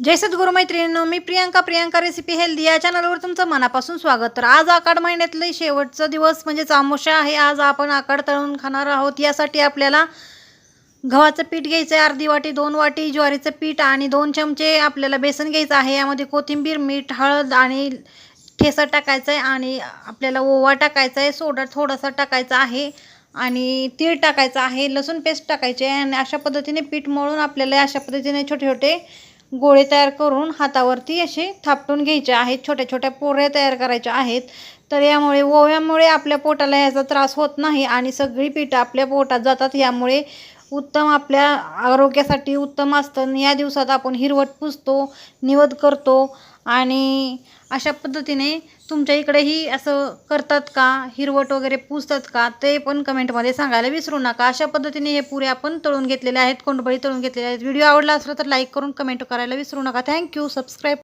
जय सद्गुरु मैत्रिणींनो मी प्रियांका प्रियांका रेसिपी हेल्दी या चॅनलवर तुमचं मनापासून स्वागत. तर आज आकाड महिन्यातले शेवटचा दिवस म्हणजे चामोशा आहे. आज आपण आकाड तळून खाणार आहोत. यासाठी आपल्याला गव्हाचं पीठ घ्यायचं आहे अर्धी वाटी दोन वाटी ज्वारीचं पीठ आणि दोन चमचे आपल्याला बेसन घ्यायचं आहे. यामध्ये कोथिंबीर मीठ हळद आणि ठेसा टाकायचा आहे आणि आपल्याला ओवा टाकायचा आहे सोडा थोडासा टाकायचा आहे आणि तीळ टाकायचं आहे लसूण पेस्ट टाकायची आहे आणि अशा पद्धतीने पीठ मळून आपल्याला अशा पद्धतीने छोटे छोटे गोळे तयार करून हातावरती असे थापटून घ्यायचे आहेत. छोट्या छोट्या पोऱ्या तयार करायच्या आहेत. तर यामुळे ओव्यामुळे आपल्या पोटाला याचा त्रास होत नाही आणि सगळी पीठं आपल्या पोटात जातात. यामुळे उत्तम आपल्या आरोग्यासाठी उत्तम असतं. या दिवसात आपण हिरवट पुसतो निवद करतो आणि अशा पद्धतीने तुमच्या इकडेही असं करतात का? हिरवट वगैरे पुसतात का? ते पण कमेंटमध्ये सांगायला विसरू नका. अशा पद्धतीने हे पुरे आपण तळून घेतलेले आहेत कोंडबळी तळून घेतलेले आहेत. व्हिडिओ आवडला असला तर लाईक करून कमेंट करायला विसरू नका. Thank you subscribe